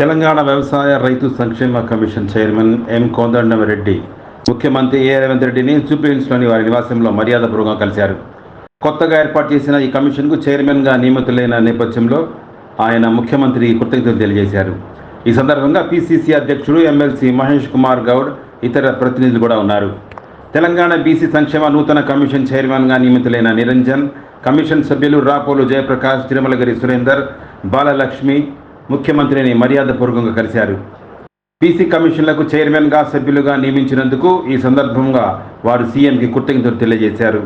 తెలంగాణ వ్యవసాయ రైతు సంక్షేమ కమిషన్ చైర్మన్ ఎం కోదండరెడ్డి ముఖ్యమంత్రి ఏ రేవంత్ రెడ్డిని జూబ్లీహిల్స్లోని వారి నివాసంలో మర్యాదపూర్వకంగా కలిశారు. కొత్తగా ఏర్పాటు చేసిన ఈ కమిషన్కు చైర్మన్గా నియమితులైన నేపథ్యంలో ఆయన ముఖ్యమంత్రి కృతజ్ఞతలు తెలియజేశారు. ఈ సందర్భంగా పిసిసి అధ్యక్షుడు ఎమ్మెల్సీ మహేష్ కుమార్ గౌడ్ ఇతర ప్రతినిధులు కూడా ఉన్నారు. తెలంగాణ బీసీ సంక్షేమ నూతన కమిషన్ చైర్మన్గా నియమితులైన నిరంజన్ కమిషన్ సభ్యులు రాపోలు జయప్రకాష్ తిరుమలగిరి సురేందర్ బాలలక్ష్మి ముఖ్యమంత్రిని మర్యాదపూర్వకంగా కలిశారు. పీసీ కమిషన్లకు చైర్మన్గా సభ్యులుగా నియమించినందుకు ఈ సందర్భంగా వారు సీఎంకి కృతజ్ఞతలు తెలియజేశారు.